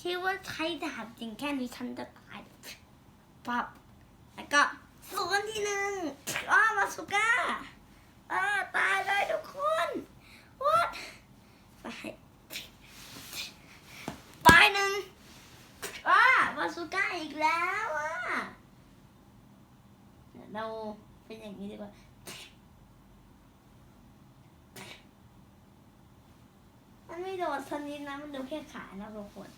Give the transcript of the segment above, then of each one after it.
คิดว่าใช้ดาบจริงแค่นี้ฉันจะตายปับแล้วก็ส่วนที่หนึ่งอ้าวมาสุก้าอ้าตายเลยทุกคน what ตายตายหนึ่งอ้ามาสุก้าอีกแล้วอะเดี๋ยวเราเป็นอย่างนี้ดีกว่ามันไม่โดนสนิดนะมันโดนแค่ขานะทุกคน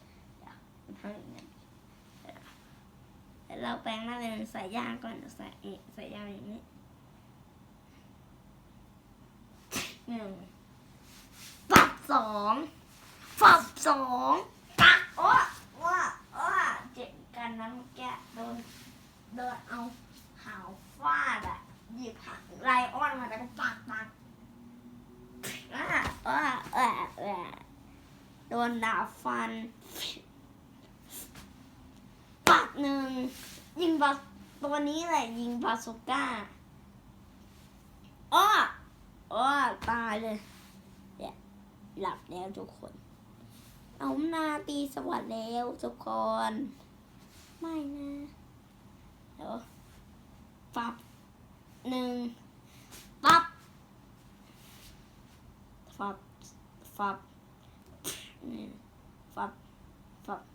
เราแปลงหน้าเป็นสายยางก่อนส่นี่สายยางอย่างนี้หนึ่งปับสองปับสองปักโอ้ว่าว่าเจ็บกันนะเมื่อกี้โดนโดนเอาหาวฟาดอะหยิบหางไลออนมาแล้วก็ปักปักอ่าอ่าอ่าอ่าโดนดาฟัน ยิงบาตัวนี้แหละยิงบาสุก้าอ้ออ้อตายเลยเนี่ยหลับแล้วทุกคน เอาหน้าตีสวัสดแล้วทุกคน ไม่นะเดี๋ยวปับหนึ่งปับฟับฟับนี่ฟับฟับฟับ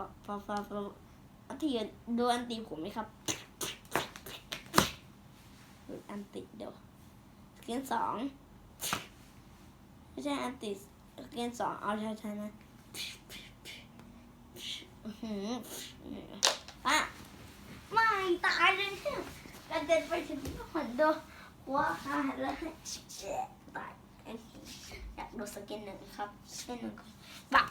ฟับฟับฟับฟับฟับอันที่ดูอันตีผมไหมครับอันติเดี๋ยวสเกนสองไม่ใช่อันติสเกนสองเอาช้าๆนะอื้อหืออะไม่ตายเลยเนี่ยกระเด็นไปถึงหัวโดหัวขาดเลยเจ็บตายอยากดูสกินหนึ่งครับสกินหนึ่งปัก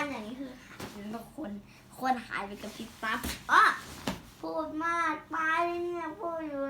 อนอย่างนี้คือหายไปกัคนคนหายไปกับพริบปั๊บอ้อพูดมากไปเนี่ยพูดอยู่